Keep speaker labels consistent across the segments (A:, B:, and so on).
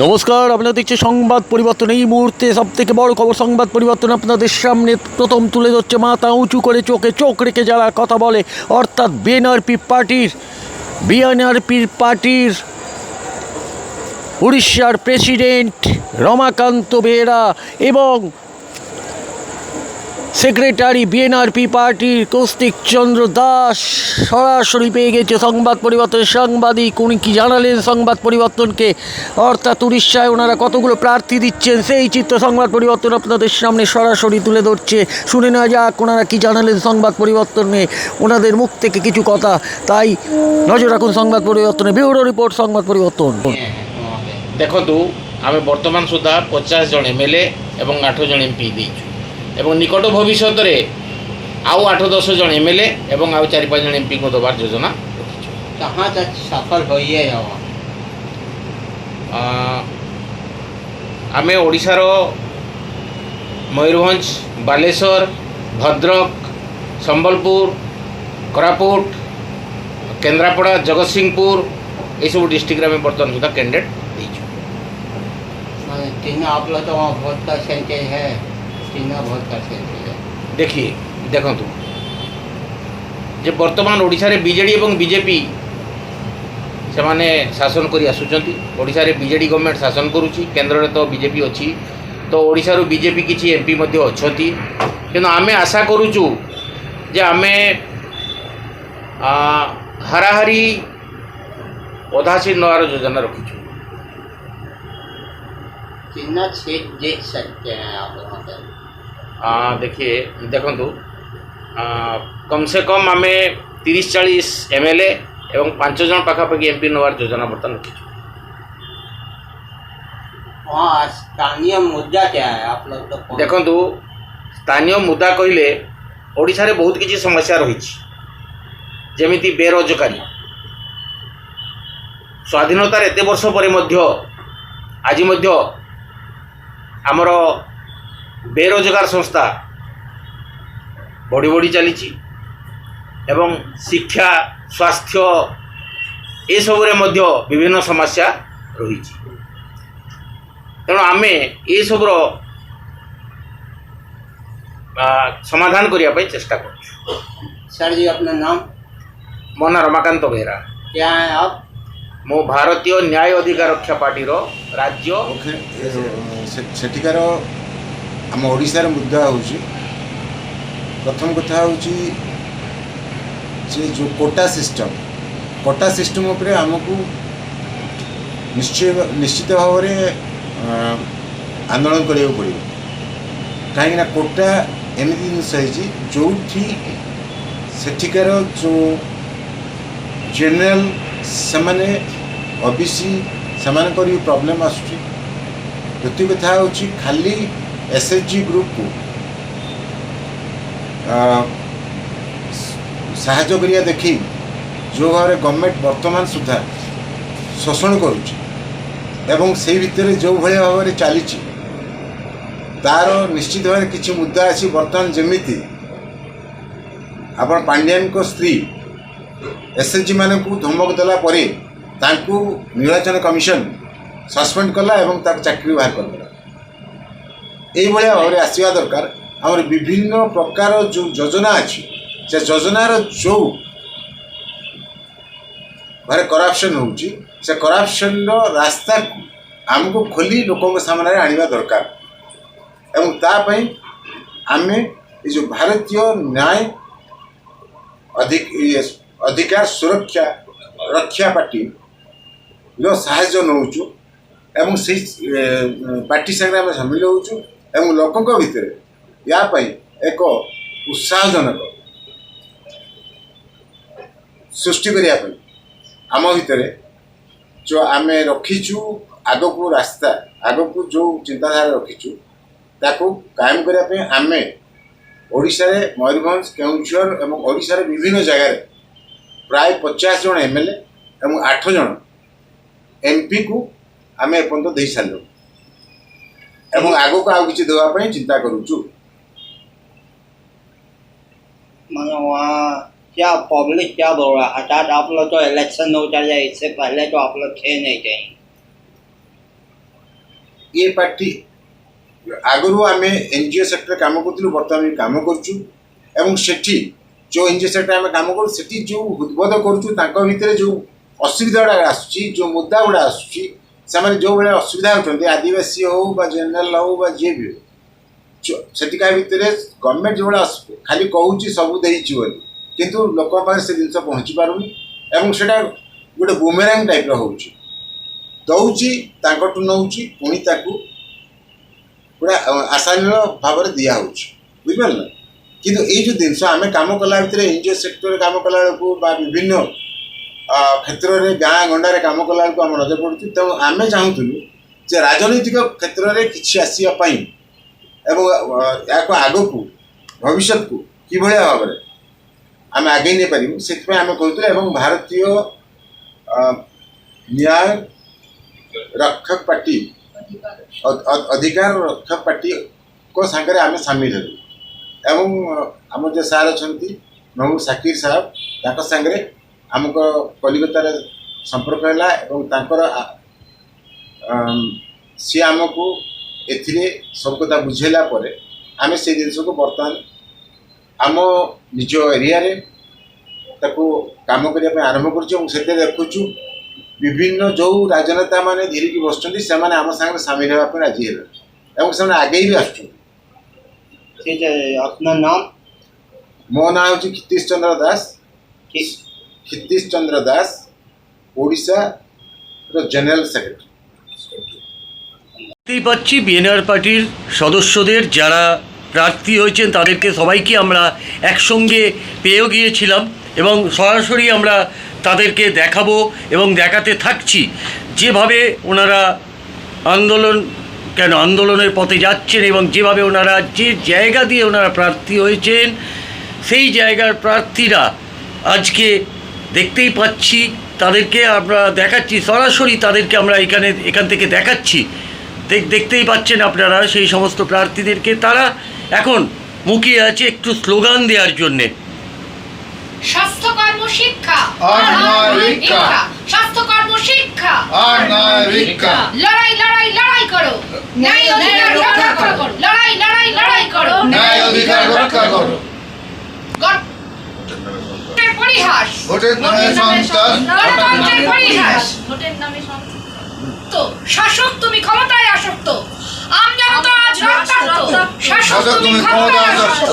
A: নমস্কার, আপনারা দেখছে সংবাদ পরিবর্তন। এই মুহূর্তে সব থেকে বড় খবর, সংবাদ পরিবর্তন আপনাদের সামনে প্রথম তুলে ধরছে মাথা উঁচু করে চোখে চোখ রেখে যারা কথা বলে, অর্থাৎ বিএনআরপি পার্টির বিএনআরপি পার্টির উড়িষ্যার প্রেসিডেন্ট রমাকান্ত বেহরা এবং সেক্রেটারি বিএনআরপি পার্টির কৌস্তিক চন্দ্র দাস সরাসরি পেয়ে গেছে সংবাদ পরিবর্তন। সাংবাদিক, উনি কি জানালেন সংবাদ পরিবর্তনকে? অর্থাৎ উড়িষ্যায় ওনারা কতগুলো প্রার্থী দিচ্ছেন? সেই চিত্র সংবাদ পরিবর্তন আপনাদের সামনে সরাসরি তুলে ধরছে। শুনে নেওয়া যাক, ওনারা কি জানালেন সংবাদ পরিবর্তনে? ওনাদের মুখ থেকে কিছু কথা। তাই নজর রাখুন সংবাদ পরিবর্তনে ব্যুরো রিপোর্ট, সংবাদ পরিবর্তন।
B: দেখো আমি বর্তমান সুদ্ধা পচাশ জন এমএলএ এবং আঠ জন এমপি দিয়েছি। ଏବଂ ନିକଟ ଭବିଷ୍ୟତରେ ଆଉ ଆଠ ଦଶ ଜଣ ଏମ୍ ଏଲ୍ ଏ ଏବଂ ଆଉ ଚାରି ପାଞ୍ଚ ଜଣ ଏମ୍ ପିଙ୍କୁ ଦେବାର ଯୋଜନା ରଖିଛୁ
C: कहाँ तक सफल होइए अब
B: ଆଁ, ଆମେ ଓଡ଼ିଶାର ମୟୂରଭଞ୍ଜ ବାଲେଶ୍ୱର ଭଦ୍ରକ ସମ୍ବଲପୁର କୋରାପୁଟ କେନ୍ଦ୍ରାପଡ଼ା ଜଗତସିଂହପୁର ଏସବୁ ଡିଷ୍ଟ୍ରିକ୍ଟରେ ଆମେ ବର୍ତ୍ତମାନ ସୁଦ୍ଧା କ୍ୟାଣ୍ଡିଡେଟ୍ ଦେଇଛୁ
C: माने तीनों आप लोग तो वहाँ वोट परसेंटेज है ଚିହ୍ନ ବହୁତ ପାର୍ସେଣ୍ଟ
B: ଦେଖି ଦେଖନ୍ତୁ ଯେ ବର୍ତ୍ତମାନ ଓଡ଼ିଶାରେ ବିଜେଡ଼ି ଏବଂ ବିଜେପି ସେମାନେ ଶାସନ କରି ଆସୁଛନ୍ତି ଓଡ଼ିଶାରେ ବିଜେଡ଼ି ଗଭର୍ଣ୍ଣମେଣ୍ଟ ଶାସନ କରୁଛି କେନ୍ଦ୍ରରେ ତ ବିଜେପି ଅଛି ତ ଓଡ଼ିଶାରୁ ବିଜେପି କିଛି ଏମ୍ପି ମଧ୍ୟ ଅଛନ୍ତି କିନ୍ତୁ ଆମେ ଆଶା କରୁଛୁ ଯେ ଆମେ ହାରାହାରି ଅଧାଶୀ ନବାର ଯୋଜନା ରଖିଛୁ
C: ଚିହ୍ନ ସିଟ୍ ଜିତ୍ सकते हैं आप वहाँ पे
B: ଆ, ଦେଖିଏ ଦେଖନ୍ତୁ ଆ, କମ୍ ସେ କମ୍ ଆମେ ତିରିଶ ଚାଳିଶ ଏମ୍ ଏଲ୍ ଏ ଏବଂ ପାଞ୍ଚ ଜଣ ପାଖାପାଖି ଏମ୍ ପି ନେବାର ଯୋଜନା ବର୍ତ୍ତମାନ ରଖିଛୁ
C: वहाँ स्थानीय मुद्दा क्या है आप लोग तो कौन-
B: ଦେଖନ୍ତୁ ସ୍ଥାନୀୟ ମୁଦ୍ଦା କହିଲେ ଓଡ଼ିଶାରେ ବହୁତ କିଛି ସମସ୍ୟା ରହିଛି ଯେମିତି ବେରୋଜଗାରୀ ସ୍ୱାଧୀନତାର ଏତେ ବର୍ଷ ପରେ ମଧ୍ୟ ଆଜି ମଧ୍ୟ ଆମର ବେରୋଜଗାର ସଂସ୍ଥା ବଢ଼ି ବଢ଼ି ଚାଲିଛି ଏବଂ ଶିକ୍ଷା ସ୍ୱାସ୍ଥ୍ୟ ଏସବୁରେ ମଧ୍ୟ ବିଭିନ୍ନ ସମସ୍ୟା ରହିଛି ତେଣୁ ଆମେ ଏସବୁର ସମାଧାନ କରିବା ପାଇଁ ଚେଷ୍ଟା କରୁଛୁ।
C: ସାର୍ ଜି ଆପଣ ନାମ?
B: ମୋ ନାଁ ରମାକାନ୍ତ ବେହେରା। ମୁଁ ଭାରତୀୟ ନ୍ୟାୟ ଅଧିକାର ରକ୍ଷା ପାର୍ଟିର ରାଜ୍ୟ
D: ସେଠିକାର ଆମ ଓଡ଼ିଶାର ମୁଦ୍ଦା ହେଉଛି। ପ୍ରଥମ କଥା ହେଉଛି ଯେ ଯେଉଁ କୋଟା ସିଷ୍ଟମ୍ କୋଟା ସିଷ୍ଟମ୍ ଉପରେ ଆମକୁ ନିଶ୍ଚୟ ନିଶ୍ଚିତ ଭାବରେ ଅ, ଆନ୍ଦୋଳନ କରିବାକୁ ପଡ଼ିବ। କାହିଁକିନା କୋଟା ଏମିତି ଜିନିଷ ହେଇଛି ଯେଉଁଠି ସେଠିକାର ଯେଉଁ ଜେନେରାଲ ସେମାନେ ଓ ବି ସି ସେମାନଙ୍କର ବି ପ୍ରୋବ୍ଲେମ୍ ଆସୁଛି। ଦ୍ୱିତୀୟ କଥା ହେଉଛି ଖାଲି ଏସ୍ ଏଚ୍ ଜି ଗ୍ରୁପକୁ ସାହାଯ୍ୟ କରିବା ଦେଖି ଯେଉଁ ଭାବରେ ଗଭର୍ଣ୍ଣମେଣ୍ଟ ବର୍ତ୍ତମାନ ସୁଦ୍ଧା ଶୋଷଣ କରୁଛି ଏବଂ ସେଇ ଭିତରେ ଯେଉଁ ଭଳିଆ ଭାବରେ ଚାଲିଛି ତାର ନିଶ୍ଚିତ ଭାବରେ କିଛି ମୁଦ୍ଦା ଅଛି ବର୍ତ୍ତମାନ ଯେମିତି ଆପଣ ପାଣ୍ଡିଆନଙ୍କ ସ୍ତ୍ରୀ ଏସ୍ ଏଚ୍ ଜି ମାନଙ୍କୁ ଧମକ ଦେଲା ପରେ ତାଙ୍କୁ ନିର୍ବାଚନ କମିଶନ ସସ୍ପେଣ୍ଡ କଲା ଏବଂ ତାକୁ ଚାକିରି ବାହାର କରିଦେଲା। ଏଇଭଳିଆ ଭାବରେ ଆସିବା ଦରକାର ଆମର ବିଭିନ୍ନ ପ୍ରକାର ଯେଉଁ ଯୋଜନା ଅଛି ସେ ଯୋଜନାର ଯେଉଁ ଘରେ କରପସନ୍ ହେଉଛି ସେ କରପସନ୍ର ରାସ୍ତାକୁ ଆମକୁ ଖୋଲି ଲୋକଙ୍କ ସାମ୍ନାରେ ଆଣିବା ଦରକାର। ଏବଂ ତା ପାଇଁ ଆମେ ଏ ଯେଉଁ ଭାରତୀୟ ନ୍ୟାୟ ଅଧିକ ଇଏ ଅଧିକାର ସୁରକ୍ଷା ରକ୍ଷା ପାର୍ଟିର ସାହାଯ୍ୟ ନେଉଛୁ ଏବଂ ସେଇ ଏ, ପାର୍ଟି ସାଙ୍ଗରେ ଆମେ ସାମିଲ ହେଉଛୁ ଏବଂ ଲୋକଙ୍କ ଭିତରେ ୟା ପାଇଁ ଏକ ଉତ୍ସାହଜନକ ସୃଷ୍ଟି କରିବା ପାଇଁ। ଆମ ଭିତରେ ଯେଉଁ ଆମେ ରଖିଛୁ ଆଗକୁ ରାସ୍ତା ଆଗକୁ ଯେଉଁ ଚିନ୍ତାଧାରା ରଖିଛୁ ତାକୁ କାୟମ କରିବା ପାଇଁ ଆମେ ଓଡ଼ିଶାରେ ମୟୂରଭଞ୍ଜ କେଉଁଝର ଏବଂ ଓଡ଼ିଶାର ବିଭିନ୍ନ ଜାଗାରେ ପ୍ରାୟ ପଚାଶ ଜଣ ଏମ୍ ଏଲ୍ ଏ ଏବଂ ଆଠ ଜଣ ଏମ୍ ପିକୁ ଆମେ ଏପର୍ଯ୍ୟନ୍ତ ଦେଇସାରିଲୁ ଏବଂ ଆଗକୁ ଆଉ କିଛି ଦେବା ପାଇଁ ଚିନ୍ତା କରୁଛୁ
C: मानो वहाँ क्या पब्लिक क्या बोल रहा है हठात आप लोग तो इलेक्शन हो चल जाए इससे पहले तो आप लोग थे नहीं कहीं
D: ଏ ପାର୍ଟି ଆଗରୁ ଆମେ ଏନ୍ ଜି ଓ ସେକ୍ଟରରେ କାମ କରୁଥିଲୁ ବର୍ତ୍ତମାନ ବି କାମ କରୁଛୁ ଏବଂ ସେଠି ଯେଉଁ ଏନ୍ ଜି ଓ ସେକ୍ଟରରେ ଆମେ କାମ କରୁ ସେଠି ଯେଉଁ ଉଦ୍ବୋଧ କରୁଛୁ ତାଙ୍କ ଭିତରେ ଯେଉଁ ଅସୁବିଧା ଗୁଡ଼ା ଆସୁଛି ଯେଉଁ ମୁଦ୍ଦା ଗୁଡ଼ା ଆସୁଛି ସେମାନେ ଯେଉଁ ଭଳିଆ ଅସୁବିଧା ହେଉଛନ୍ତି ଆଦିବାସୀ ହଉ ବା ଜେନେରାଲ ହଉ ବା ଯିଏ ବି ହଉ ଚ- ସେଠିକା ଭିତରେ ଗଭର୍ଣ୍ଣମେଣ୍ଟ ଯେଉଁଭଳିଆ ଅସୁ- ଖାଲି କହୁଛି ସବୁ ଦେଇଛି ବୋଲି କିନ୍ତୁ ଲୋକଙ୍କ ପାଖରେ ସେ ଜିନିଷ ପହଞ୍ଚି ପାରୁନି ଏବଂ ସେଇଟା ଗୋଟେ ବୁମେରାଙ୍ଗ ଟାଇପ୍ର ହେଉଛି। ଦଉଛି ତାଙ୍କଠୁ ନେଉଛି ପୁଣି ତାକୁ ପୁରା ଆସାନୀୟ ଭାବରେ ଦିଆହେଉଛି। ବୁଝିପାରିଲ? ନା କିନ୍ତୁ ଏଇ ଯେଉଁ ଜିନିଷ ଆମେ କାମ କଲା ଭିତରେ ଏନ୍ ଜି ଓ ସେକ୍ଟରରେ କାମ କଲା ବେଳକୁ ବା ବିଭିନ୍ନ ଆ, କ୍ଷେତ୍ରରେ ଗାଁ ଗଣ୍ଡାରେ କାମ କଲା ବେଳକୁ ଆମ ନଜର ପଡ଼ୁଛି। ତେଣୁ ଆମେ ଚାହୁଁଥିଲୁ ଯେ ରାଜନୈତିକ କ୍ଷେତ୍ରରେ କିଛି ଆସିବା ପାଇଁ ଏବଂ ଆ, ଏହାକୁ ଆଗକୁ ଭବିଷ୍ୟତକୁ କିଭଳିଆ ଭାବରେ ଆମେ ଆଗେଇ ନେଇପାରିବୁ ସେଥିପାଇଁ ଆମେ କହୁଥିଲୁ ଏବଂ ଭାରତୀୟ ଆ, ନ୍ୟାୟ ରକ୍ଷକ ପାର୍ଟି ଅ- ଅ- ଅଧିକାର ରକ୍ଷକ ପାର୍ଟିଙ୍କ ସାଙ୍ଗରେ ଆମେ ସାମିଲ ହେଲୁ। ଏବଂ ଆମର ଯେଉଁ ସାର୍ ଅଛନ୍ତି ମହମ୍ମଦ ସାକିର ସାହେବ ତାଙ୍କ ସାଙ୍ଗରେ ଆମର କଲିକତାରେ ସମ୍ପର୍କ ହେଲା ଏବଂ ତାଙ୍କର ସିଏ ଆମକୁ ଏଥିରେ ସବୁ କଥା ବୁଝେଇଲା ପରେ ଆମେ ସେ ଜିନିଷକୁ ବର୍ତ୍ତମାନ ଆମ ନିଜ ଏରିଆରେ ତାକୁ କାମ କରିବା ପାଇଁ ଆରମ୍ଭ କରୁଛୁ ଏବଂ ସେଥିରେ ଦେଖୁଛୁ ବିଭିନ୍ନ ଯେଉଁ ରାଜନେତାମାନେ ଧୀରିକି ବସୁଛନ୍ତି ସେମାନେ ଆମ ସାଙ୍ଗରେ ସାମିଲ ହେବା ପାଇଁ ରାଜି ହେଲେ ଏବଂ ସେମାନେ ଆଗେଇ ବି ଆସୁଛନ୍ତି
C: আপনার
D: নাম মো না হচ্ছে কীর্তিশ চন্দ্র
C: দাস
D: କ୍ଷିତିଶ ଚନ୍ଦ୍ର ଦାସ ଓଡ଼ିଶାର জেনারেল সেক্রেটারি
A: দেখতেই পাচ্ছি বিএনআর পার্টির সদস্যদের যারা প্রার্থী হয়েছেন, তাদেরকে সবাইকে আমরা একসঙ্গে পেয়েও গিয়েছিলাম এবং সরাসরি আমরা তাদেরকে দেখাবো এবং দেখাতে থাকছি। যেভাবে ওনারা আন্দোলন, কেন আন্দোলনের পথে যাচ্ছেন এবং যেভাবে ওনারা যে জায়গা দিয়ে ওনারা প্রার্থী হয়েছেন, সেই জায়গার প্রার্থীরা আজকে দেখতেই পাচ্ছি তাদেরকে আমরা দেখাচ্ছি সরাসরি তাদেরকে আমরা এখানে এখান থেকে দেখাচ্ছি। দেখ দেখতেই পাচ্ছেন আপনারা সেই সমস্ত প্রার্থীদেরকে। তারা এখন মুখিয়ে আছে একটু স্লোগান দেওয়ার জন্যে।
E: স্বাস্থ্যকর্ম শিক্ষা।
F: আর নয় ভিক্ষা।
E: স্বাস্থ্যকর্ম শিক্ষা।
F: আর নয় ভিক্ষা
E: লড়াই লড়াই লড়াই করো। ন্যায় অধিকার রক্ষা করো। লড়াই লড়াই লড়াই করো।
F: ন্যায় অধিকার রক্ষা করো।
E: পরিহাস।
F: ভোটের নামে সন্ত্রাস
E: গণতন্ত্রের পরিহাস। ভোটের নামে তো শাসক তুমি ক্ষমতায় আসক্ত। আমজনতা আজ রক্তাক্ত শাসক তুমি ক্ষমতায় আসক্ত।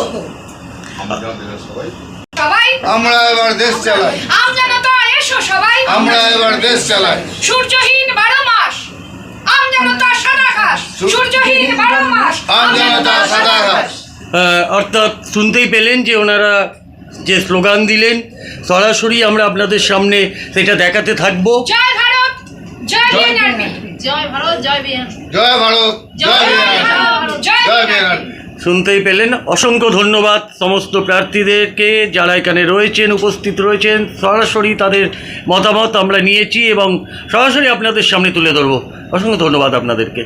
E: সবাই।
F: আমরা এবার দেশ চালাই।
E: আমজনতা এসো সবাই।
F: আমরা এবার দেশ চালাই।
E: সূর্যহীন বারো মাস। আমজনতা সাদা ঘাস। সূর্যহীন বারো মাস।
F: আমজনতা সাদা ঘাস।
A: অর্থাৎ শুনতেই পেলেন যে ওনারা যে স্লোগান দিলেন সরাসরি আমরা আপনাদের সামনে সেটা দেখাতে থাকব।
E: জয় ভারত জয় জয় ভারত জয়
F: জয় ভারত জয়
E: জয়
F: জয়
E: বিএনআরপি।
F: বিহার
A: শুনতেই পেলেন অসংখ্য ধন্যবাদ সমস্ত প্রার্থীদেরকে যারা এখানে রয়েছেন উপস্থিত রয়েছেন সরাসরি তাদের মতামত আমরা নিয়েছি এবং সরাসরি আপনাদের সামনে তুলে ধরবো। অসংখ্য ধন্যবাদ আপনাদেরকে।